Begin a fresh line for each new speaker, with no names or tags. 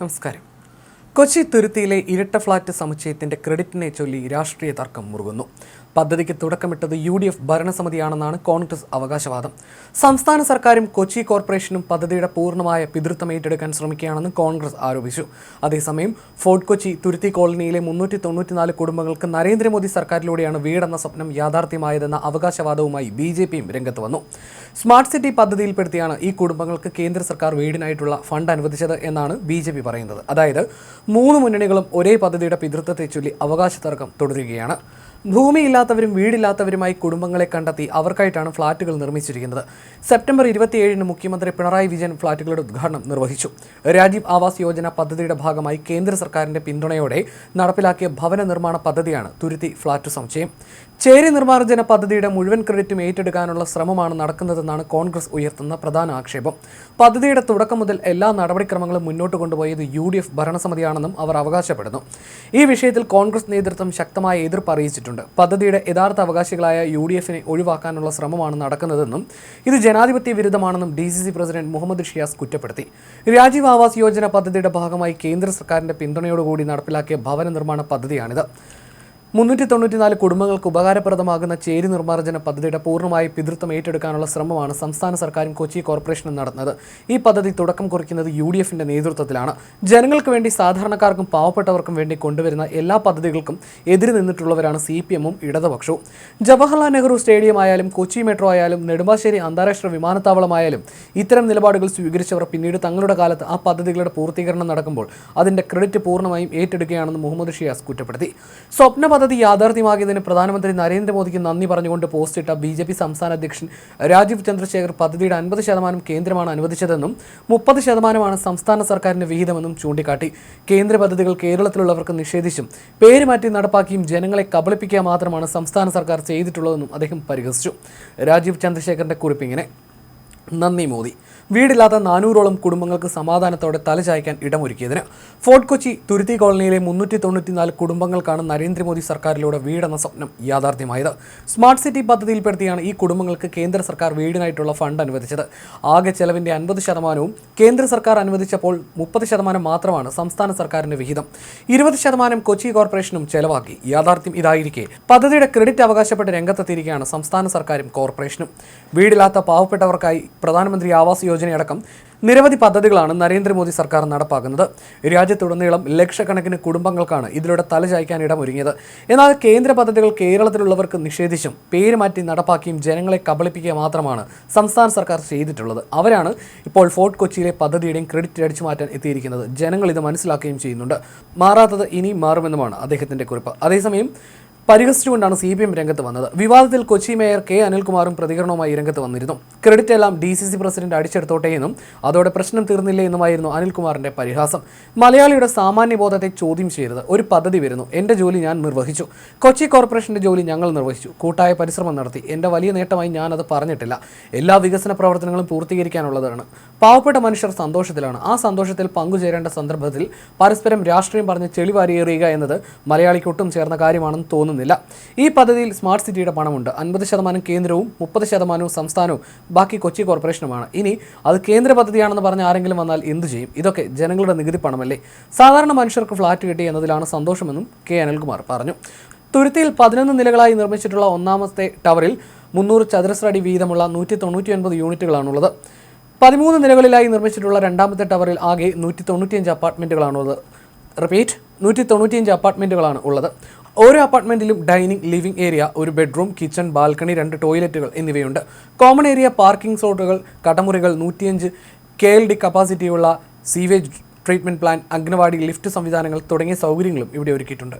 നമസ്കാരം. കൊച്ചി തുരുത്തിയിലെ ഇരട്ട ഫ്ളാറ്റ് സമുച്ചയത്തിന്റെ ക്രെഡിറ്റിനെ ചൊല്ലി രാഷ്ട്രീയ തർക്കം മുറുകുന്നു. പദ്ധതിക്ക് തുടക്കമിട്ടത് യു ഡി എഫ് ഭരണസമിതിയാണെന്നാണ് കോൺഗ്രസ് അവകാശവാദം. സംസ്ഥാന സർക്കാരും കൊച്ചി കോർപ്പറേഷനും പദ്ധതിയുടെ പൂർണമായ പിതൃത്വം ഏറ്റെടുക്കാൻ ശ്രമിക്കുകയാണെന്ന് കോൺഗ്രസ് ആരോപിച്ചു. അതേസമയം ഫോർട്ട് കൊച്ചി തുരുത്തി കോളനിയിലെ മുന്നൂറ്റി തൊണ്ണൂറ്റിനാല് കുടുംബങ്ങൾക്ക് നരേന്ദ്രമോദി സർക്കാരിലൂടെയാണ് വീടെന്ന സ്വപ്നം യാഥാർത്ഥ്യമായതെന്ന അവകാശവാദവുമായി ബി ജെ പിയും രംഗത്ത് വന്നു. സ്മാർട്ട് സിറ്റി പദ്ധതിയിൽപ്പെടുത്തിയാണ് ഈ കുടുംബങ്ങൾക്ക് കേന്ദ്ര സർക്കാർ വീടിനായിട്ടുള്ള ഫണ്ട് അനുവദിച്ചത് എന്നാണ് ബി ജെ പി പറയുന്നത്. അതായത് മൂന്ന് മുന്നണികളും ഒരേ പദ്ധതിയുടെ പിതൃത്വത്തെ ചൊല്ലി അവകാശ തർക്കം തുടരുകയാണ്. ഭൂമിയില്ലാത്തവരും വീടില്ലാത്തവരുമായി കുടുംബങ്ങളെ കണ്ടെത്തി അവർക്കായിട്ടാണ് ഫ്ളാറ്റുകൾ നിർമ്മിച്ചിരിക്കുന്നത്. സെപ്റ്റംബർ ഇരുപത്തിയേഴിന് മുഖ്യമന്ത്രി പിണറായി വിജയൻ ഫ്ളാറ്റുകളുടെ ഉദ്ഘാടനം നിർവഹിച്ചു. രാജീവ് ആവാസ് യോജന പദ്ധതിയുടെ ഭാഗമായി കേന്ദ്ര സർക്കാരിന്റെ പിന്തുണയോടെ നടപ്പിലാക്കിയ ഭവന നിർമ്മാണ പദ്ധതിയാണ് തുരുത്തി ഫ്ളാറ്റ് സമുച്ചയം. ചേരി നിർമ്മാർജന പദ്ധതിയുടെ മുഴുവൻ ക്രെഡിറ്റും ഏറ്റെടുക്കാനുള്ള ശ്രമമാണ് നടക്കുന്നതെന്നാണ് കോൺഗ്രസ് ഉയർത്തുന്ന പ്രധാന ആക്ഷേപം. പദ്ധതിയുടെ തുടക്കം മുതൽ എല്ലാ നടപടിക്രമങ്ങളും മുന്നോട്ട് കൊണ്ടുപോയത് യു ഡി എഫ് ഭരണസമിതിയാണെന്നും അവർ അവകാശപ്പെടുന്നു. ഈ വിഷയത്തിൽ കോൺഗ്രസ് നേതൃത്വം ശക്തമായ എതിർപ്പ് അറിയിച്ചിട്ടുണ്ട്. പദ്ധതിയുടെ യഥാർത്ഥ അവകാശികളായ യു ഡി എഫിനെ ഒഴിവാക്കാനുള്ള ശ്രമമാണ് നടക്കുന്നതെന്നും ഇത് ജനാധിപത്യ വിരുദ്ധമാണെന്നും D C C president Muhammad Shiyas കുറ്റപ്പെടുത്തി. രാജീവ് ആവാസ് യോജന പദ്ധതിയുടെ ഭാഗമായി കേന്ദ്ര സർക്കാരിന്റെ പിന്തുണയോടുകൂടി നടപ്പിലാക്കിയ ഭവന നിർമ്മാണ പദ്ധതിയാണിത്. മുന്നൂറ്റി തൊണ്ണൂറ്റിനാല് കുടുംബങ്ങൾക്ക് ഉപകാരപ്രദമാകുന്ന ചേരി നിർമ്മാർജന പദ്ധതിയുടെ പൂർണമായി പിതൃത്വം ഏറ്റെടുക്കാനുള്ള ശ്രമമാണ് സംസ്ഥാന സർക്കാരും കൊച്ചി കോർപ്പറേഷനും നടത്തുന്നത്. ഈ പദ്ധതി തുടക്കം കുറിക്കുന്നത് യു ഡി എഫിന്റെ നേതൃത്വത്തിലാണ്. ജനങ്ങൾക്ക് വേണ്ടി സാധാരണക്കാർക്കും പാവപ്പെട്ടവർക്കും വേണ്ടി കൊണ്ടുവരുന്ന എല്ലാ പദ്ധതികൾക്കും എതിര് നിന്നിട്ടുള്ളവരാണ് സി പി എമ്മും ഇടതുപക്ഷവും. ജവഹർലാൽ നെഹ്റു സ്റ്റേഡിയം ആയാലും കൊച്ചി മെട്രോ ആയാലും നെടുമ്പാശ്ശേരി അന്താരാഷ്ട്ര വിമാനത്താവളമായാലും ഇത്തരം നിലപാടുകൾ സ്വീകരിച്ചവർ പിന്നീട് തങ്ങളുടെ കാലത്ത് ആ പദ്ധതികളുടെ പൂർത്തീകരണം നടക്കുമ്പോൾ അതിന്റെ ക്രെഡിറ്റ് പൂർണമായും ഏറ്റെടുക്കുകയാണെന്ന് മുഹമ്മദ് ഷിയാസ് കുറ്റപ്പെടുത്തി. സ്വപ്ന പദ്ധതി യാഥാർത്ഥ്യമാക്കിയതിന് പ്രധാനമന്ത്രി നരേന്ദ്രമോദിക്ക് നന്ദി പറഞ്ഞുകൊണ്ട് പോസ്റ്റിട്ട ബി ജെ പി സംസ്ഥാന അധ്യക്ഷൻ രാജീവ് ചന്ദ്രശേഖർ പദ്ധതിയുടെ അൻപത് ശതമാനം കേന്ദ്രമാണ് അനുവദിച്ചതെന്നും മുപ്പത് ശതമാനമാണ് സംസ്ഥാന സർക്കാരിന്റെ വിഹിതമെന്നും ചൂണ്ടിക്കാട്ടി. കേന്ദ്ര പദ്ധതികൾ കേരളത്തിലുള്ളവർക്ക് നിഷേധിച്ചും പേര് മാറ്റി നടപ്പാക്കിയും ജനങ്ങളെ കബളിപ്പിക്കുക മാത്രമാണ് സംസ്ഥാന സർക്കാർ ചെയ്തിട്ടുള്ളതെന്നും അദ്ദേഹം പരിഹസിച്ചു. രാജീവ് ചന്ദ്രശേഖറിന്റെ കുറിപ്പിങ്ങനെ നന്ദി മോദി. വീടില്ലാത്ത നാനൂറോളം കുടുംബങ്ങൾക്ക് സമാധാനത്തോടെ തലചായ്ക്കാൻ ഇടമൊരുക്കിയതിന്. ഫോർട്ട് കൊച്ചി തുരുത്തി കോളനിയിലെ മുന്നൂറ്റി തൊണ്ണൂറ്റിനാല് കുടുംബങ്ങൾക്കാണ് നരേന്ദ്രമോദി സർക്കാരിലൂടെ വീടെന്ന സ്വപ്നം യാഥാർത്ഥ്യമായത്. സ്മാർട്ട് സിറ്റി പദ്ധതിയിൽപ്പെടുത്തിയാണ് ഈ കുടുംബങ്ങൾക്ക് കേന്ദ്ര സർക്കാർ വീടിനായിട്ടുള്ള ഫണ്ട് അനുവദിച്ചത്. ആകെ ചെലവിന്റെ അൻപത് ശതമാനവും കേന്ദ്ര സർക്കാർ അനുവദിച്ചപ്പോൾ മുപ്പത് ശതമാനം മാത്രമാണ് സംസ്ഥാന സർക്കാരിന്റെ വിഹിതം. ഇരുപത് ശതമാനം കൊച്ചി കോർപ്പറേഷനും ചെലവാക്കി. യാഥാർത്ഥ്യം ഇതായിരിക്കെ. പദ്ധതിയുടെ ക്രെഡിറ്റ് അവകാശപ്പെട്ട് രംഗത്തെത്തിയിരിക്കുകയാണ് സംസ്ഥാന സർക്കാരും കോർപ്പറേഷനും. വീടില്ലാത്ത പാവപ്പെട്ടവർക്കായി പ്രധാനമന്ത്രി ആവാസ് യോജനയടക്കം നിരവധി പദ്ധതികളാണ് നരേന്ദ്രമോദി സർക്കാർ നടപ്പാക്കുന്നത്. രാജ്യത്തുടനീളം ലക്ഷക്കണക്കിന് കുടുംബങ്ങൾക്കാണ് ഇതിലൂടെ തലചായ്ക്കാൻ ഇടമൊരുങ്ങിയത്. എന്നാൽ കേന്ദ്ര പദ്ധതികൾ കേരളത്തിലുള്ളവർക്ക് നിഷേധിച്ചും പേര് മാറ്റി നടപ്പാക്കിയും ജനങ്ങളെ കബളിപ്പിക്കുക മാത്രമാണ് സംസ്ഥാന സർക്കാർ ചെയ്തിട്ടുള്ളത്. അവരാണ് ഇപ്പോൾ ഫോർട്ട് കൊച്ചിയിലെ പദ്ധതിയുടെയും ക്രെഡിറ്റ് അടിച്ചു മാറ്റാൻ എത്തിയിരിക്കുന്നത്. ജനങ്ങൾ ഇത് മനസ്സിലാക്കുകയും ചെയ്യുന്നുണ്ട്. മാറാത്തത് ഇനി മാറുമെന്നുമാണ് അദ്ദേഹത്തിന്റെ കുറിപ്പ്. അതേസമയം പരിഹസിച്ചുകൊണ്ടാണ് സി പി എം രംഗത്ത് വന്നത്. വിവാദത്തിൽ കൊച്ചി മേയർ കെ അനിൽകുമാറും പ്രതികരണവുമായി രംഗത്ത് വന്നിരുന്നു. ക്രെഡിറ്റ് എല്ലാം ഡി സി സി പ്രസിഡന്റ് അടിച്ചെടുത്തോട്ടെ എന്നും അതോടെ പ്രശ്നം തീർന്നില്ലേ എന്നുമായിരുന്നു അനിൽകുമാറിന്റെ പരിഹാസം. മലയാളിയുടെ സാമാന്യബോധത്തെ ചോദ്യം ചെയ്യരുത്. ഒരു പദ്ധതി വരുന്നു. എന്റെ ജോലി ഞാൻ നിർവഹിച്ചു. കൊച്ചി കോർപ്പറേഷന്റെ ജോലി ഞങ്ങൾ നിർവഹിച്ചു. കൂട്ടായ പരിശ്രമം നടത്തി. എന്റെ വലിയ നേട്ടമായി അത് പറഞ്ഞിട്ടില്ല. എല്ലാ വികസന പ്രവർത്തനങ്ങളും പൂർത്തീകരിക്കാനുള്ളതാണ്. പാവപ്പെട്ട മനുഷ്യർ സന്തോഷത്തിലാണ്. ആ സന്തോഷത്തിൽ പങ്കുചേരേണ്ട സന്ദർഭത്തിൽ പരസ്പരം രാഷ്ട്രീയം പറഞ്ഞ് ചെളിവാരിയേറിയുക എന്നത് മലയാളിക്ക് ഒട്ടും ചേർന്ന കാര്യമാണെന്ന് തോന്നുന്നില്ല ഈ പദ്ധതിയിൽ സ്മാർട്ട് സിറ്റിയുടെ പണമുണ്ട്. അൻപത് ശതമാനം കേന്ദ്രവും മുപ്പത് ശതമാനവും സംസ്ഥാനവും. ബാക്കി കൊച്ചി കോർപ്പറേഷനുമാണ്. ഇനി അത് കേന്ദ്ര പദ്ധതിയാണെന്ന് പറഞ്ഞ് ആരെങ്കിലും വന്നാൽ എന്തു ചെയ്യും? ഇതൊക്കെ ജനങ്ങളുടെ നികുതി പണമല്ലേ? സാധാരണ മനുഷ്യർക്ക് ഫ്ളാറ്റ് കിട്ടി എന്നതിലാണ് സന്തോഷമെന്നും കെ അനിൽകുമാർ പറഞ്ഞു. തുരുത്തിയിൽ പതിനൊന്ന് നിലകളായി നിർമ്മിച്ചിട്ടുള്ള ഒന്നാമത്തെ ടവറിൽ മുന്നൂറ് ചതുരശ്ര അടി വീതമുള്ള നൂറ്റി തൊണ്ണൂറ്റി ഒൻപത് യൂണിറ്റുകളാണുള്ളത്. പതിമൂന്ന് നിലകളിലായി നിർമ്മിച്ചിട്ടുള്ള രണ്ടാമത്തെ ടവറിൽ ആകെ നൂറ്റി തൊണ്ണൂറ്റിയഞ്ച് അപ്പാർട്ട്മെന്റുകളാണുള്ളത് റിപ്പീറ്റ് നൂറ്റി തൊണ്ണൂറ്റിയഞ്ച് അപ്പാർട്ട്മെന്റുകളാണ് ഉള്ളത്. ഓരോ അപ്പാർട്ട്മെന്റിലും ഡൈനിങ് ലിവിംഗ് ഏരിയ ഒരു ബെഡ്റൂം കിച്ചൺ ബാൽക്കണി രണ്ട് ടോയ്ലറ്റുകൾ എന്നിവയുണ്ട്. കോമൺ ഏരിയ പാർക്കിംഗ് സോട്ടുകൾ കടമുറികൾ നൂറ്റിയഞ്ച് K L D കപ്പാസിറ്റിയുള്ള sewage treatment plant anganwadi lift സംവിധാനങ്ങൾ തുടങ്ങിയ സൗകര്യങ്ങളും ഇവിടെ ഒരുക്കിയിട്ടുണ്ട്.